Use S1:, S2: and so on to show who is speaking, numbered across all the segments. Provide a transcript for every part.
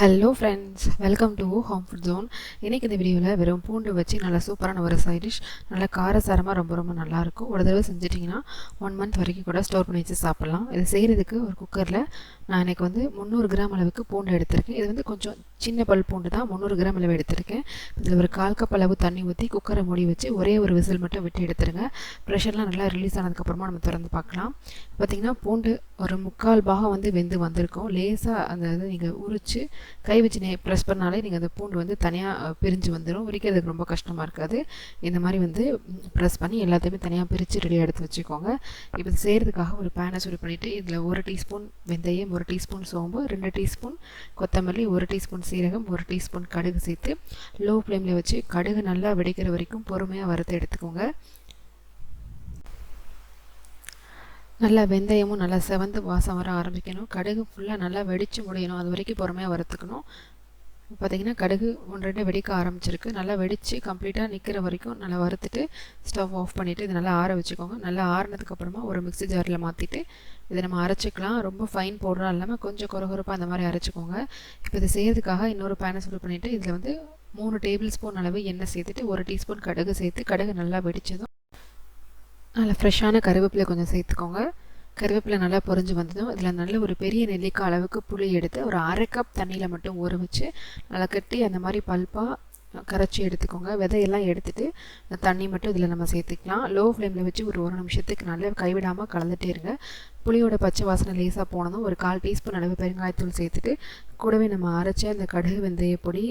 S1: Hello friends welcome to home food zone இன்றைக்கி இந்த வீடியோவில் வெறும் பூண்டு வச்சு நல்லா சூப்பரான ஒரு சைட் டிஷ் நல்லா காரசாரமாக ரொம்ப ரொம்ப நல்லாயிருக்கும் ஒரு தடவை செஞ்சிட்டிங்கன்னா ஒன் மந்த் வரைக்கும் கூட ஸ்டோர் பண்ணி வச்சு சாப்பிட்லாம். இது செய்கிறதுக்கு ஒரு குக்கரில் நான் எனக்கு வந்து முந்நூறு கிராம் அளவுக்கு பூண்டு எடுத்திருக்கேன். இது வந்து கொஞ்சம் சின்ன பல் பூண்டு தான். முந்நூறு கிராம் அளவு எடுத்திருக்கேன். இதில் ஒரு கால் கப் அளவு தண்ணி ஊற்றி குக்கரை மூடி வச்சு ஒரே ஒரு விசில் மட்டும் விட்டு எடுத்துருங்க. ப்ரெஷர்லாம் நல்லா ரிலீஸ் ஆனதுக்கப்புறமா நம்ம திறந்து பார்க்கலாம். பார்த்திங்கன்னா பூண்டு ஒரு முக்கால் பாகம் வந்து வெந்து வந்திருக்கும். லேசாக அந்த இது நீங்கள் உரித்து கை வச்சு நே ப்ரெஸ் பண்ணாலே நீங்கள் அந்த பூண்டு வந்து தனியாக பிரிஞ்சு வந்துடும் உரிக்கிறதுக்கு ரொம்ப கஷ்டமாக இருக்காது. இந்த மாதிரி வந்து ப்ரெஸ் பண்ணி எல்லாத்தையுமே தனியாக பிரித்து ரெடியாக எடுத்து வச்சுக்கோங்க. இப்போ செய்கிறதுக்காக ஒரு பேனை சூடு பண்ணிவிட்டு இதில் ஒரு டீஸ்பூன் வெந்தயம் ஒரு டீஸ்பூன் சோம்பு ரெண்டு டீஸ்பூன் கொத்தமல்லி ஒரு டீஸ்பூன் சீரகம் ஒரு டீஸ்பூன் கடுகு சேர்த்து லோ ஃப்ளேமில் வச்சு கடுகு நல்லா வெடிக்கிற வரைக்கும் பொறுமையாக வறுத்து எடுத்துக்கோங்க. நல்லா வெந்தயமும் நல்லா செவந்து வாசம் வர ஆரம்பிக்கணும். கடுகு ஃபுல்லாக நல்லா வெடித்து முடியணும். அது வரைக்கும் பொறுமையாக வறுத்துக்கணும். பார்த்திங்கன்னா கடுகு ஒன்று ரெண்டு வெடிக்க ஆரம்பிச்சிருக்கு. நல்லா வெடித்து கம்ப்ளீட்டாக நிற்கிற வரைக்கும் நல்லா வறுத்துட்டு ஸ்டவ் ஆஃப் பண்ணிவிட்டு இதை நல்லா ஆற வச்சுக்கோங்க. நல்லா ஆறினதுக்கப்புறமா ஒரு மிக்ஸி ஜாரில் மாற்றிட்டு இதை நம்ம அரைச்சிக்கலாம். ரொம்ப ஃபைன் பவுடராக இல்லாமல் கொஞ்சம் குறகுறப்பாக அந்த மாதிரி அரைச்சிக்கோங்க. இப்போ இதை செய்கிறதுக்காக இன்னொரு பேனை சூடு பண்ணிவிட்டு இதில் வந்து மூணு டேபிள் ஸ்பூன் அளவு எண்ணெய் சேர்த்துட்டு ஒரு டீஸ்பூன் கடுகு சேர்த்து கடுகு நல்லா வெடித்ததும் நல்லா ஃப்ரெஷ்ஷான கருவேப்பிலை கொஞ்சம் சேர்த்துக்கோங்க. கருவேப்பிலை நல்லா பொறிஞ்சு வந்ததும் இதில் நல்ல ஒரு பெரிய நெல்லிக்காய் அளவுக்கு புளி எடுத்து ஒரு அரை கப் தண்ணியில் மட்டும் ஊற வச்சு நல்லா கட்டி அந்த மாதிரி பல்பாக கரைச்சி எடுத்துக்கோங்க. விதையெல்லாம் எடுத்துகிட்டு அந்த தண்ணி மட்டும் இதில் நம்ம சேர்த்துக்கலாம். லோ ஃப்ளேமில் வச்சு ஒரு ஒரு நிமிஷத்துக்கு நல்லா கைவிடாமல் கலந்துட்டே இருங்க. புளியோட பச்சை வாசனை லேசாக போனதும் ஒரு கால் டீஸ்பூன் அளவு பெருங்காயத்தூள் சேர்த்துட்டு கூடவே நம்ம அரைச்ச அந்த கடுகு வெந்தய பொடி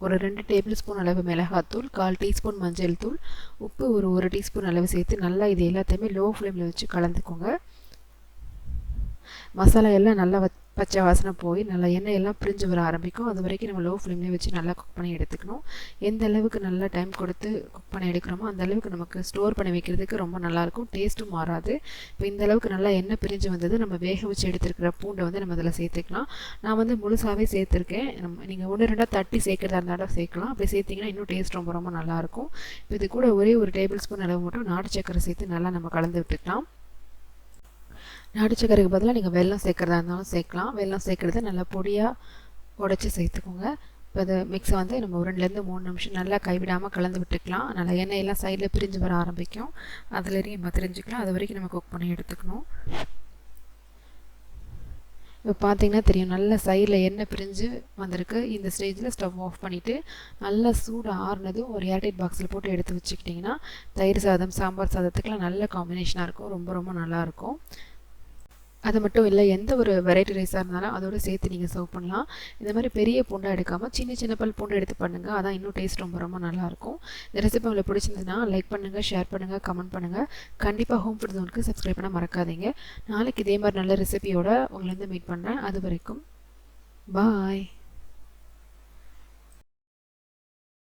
S1: ஒரு ரெண்டு டேபிள் ஸ்பூன் அளவு மிளகாத்தூள் கால் டீஸ்பூன் மஞ்சள் தூள் உப்பு ஒரு ஒரு டீஸ்பூன் அளவு சேர்த்து நல்லா இது எல்லாத்தையுமே லோ ஃப்ளேமில் வச்சு கலந்துக்கோங்க. மசாலா எல்லாம் நல்லா வ பச்சை வாசனை போய் நல்லா எண்ணெய் எல்லாம் பிரிஞ்சு வர ஆரம்பிக்கும். அது வரைக்கும் நம்ம லோ ஃப்ளேம்லேயே வச்சு நல்லா குக் பண்ணி எடுத்துக்கணும். எந்த அளவுக்கு நல்லா டைம் கொடுத்து குக் பண்ணி எடுக்கிறோமோ அந்த அளவுக்கு நமக்கு ஸ்டோர் பண்ணி வைக்கிறதுக்கு ரொம்ப நல்லாயிருக்கும் டேஸ்ட்டும் மாறாது. இப்போ இந்த அளவுக்கு நல்லா எண்ணெய் பிரிஞ்சு வந்தது நம்ம வேக வச்சு எடுத்துருக்கிற பூண்டை வந்து நம்ம அதில் சேர்த்துக்கலாம். நான் வந்து முழுசாகவே சேர்த்துருக்கேன். நம்ம நீங்கள் ஒன்று ரெண்டாக தட்டி சேர்க்குறதா இருந்தாலும் சேர்க்கலாம். அப்படி சேர்த்திங்கன்னா இன்னும் டேஸ்ட் ரொம்ப ரொம்ப நல்லாயிருக்கும் இப்போ இது கூட ஒரே ஒரு டேபிள் ஸ்பூன் அளவு மட்டும் நாட்டு சக்கரை சேர்த்து நல்லா நம்ம கலந்து விட்டுக்கலாம். நாட்டு சக்கரைக்கு பதிலாக நீங்கள் வெல்லம் சேர்க்குறதா இருந்தாலும் சேர்க்கலாம். வெள்ளம் சேர்க்குறத நல்லா பொடியாக உடச்சி சேர்த்துக்கோங்க. இப்போ அதை மிக்ஸை வந்து நம்ம ரெண்டுலேருந்து மூணு நிமிஷம் நல்லா கைவிடாமல் கலந்து விட்டுக்கலாம். நல்லா எண்ணெயெல்லாம் சைடில் பிரிஞ்சு வர ஆரம்பிக்கும். அதுலேயும் நம்ம தெரிஞ்சுக்கலாம். அது வரைக்கும் நம்ம குக் பண்ணி எடுத்துக்கணும். இப்போ பார்த்தீங்கன்னா தெரியும். நல்ல சைடில் எண்ணெய் பிரிஞ்சு வந்திருக்கு. இந்த ஸ்டேஜில் ஸ்டவ் ஆஃப் பண்ணிவிட்டு நல்லா சூடு ஆறுனதும் ஒரு ஏர்டைட் பாக்ஸில் போட்டு எடுத்து வச்சுக்கிட்டிங்கன்னா தயிர் சாதம் சாம்பார் சாதத்துக்கெலாம் நல்ல காம்பினேஷனாக இருக்கும். ரொம்ப ரொம்ப நல்லாயிருக்கும் அது மட்டும் இல்லை எந்த ஒரு வெரைட்டி ரைஸாக இருந்தாலும் அதோடு சேர்த்து நீங்கள் சர்வ் பண்ணலாம். இந்த மாதிரி பெரிய பூண்டாக எடுக்காமல் சின்ன சின்ன பல் பூண்டு எடுத்து பண்ணுங்கள் அதான் இன்னும் டேஸ்ட் ரொம்ப ரொம்ப நல்லாயிருக்கும். இந்த ரெசிபி உங்களுக்கு பிடிச்சிருந்ததுன்னா லைக் பண்ணுங்கள் ஷேர் பண்ணுங்கள் கமெண்ட் பண்ணுங்கள் கண்டிப்பாக ஹோம் ஃபுட் ஜோனுக்கு சப்ஸ்கிரைப் பண்ண மறக்காதீங்க. நாளைக்கு இதே மாதிரி நல்ல ரெசிபியோட உங்களை வந்து மீட் பண்ணுறேன் அது வரைக்கும் பாய்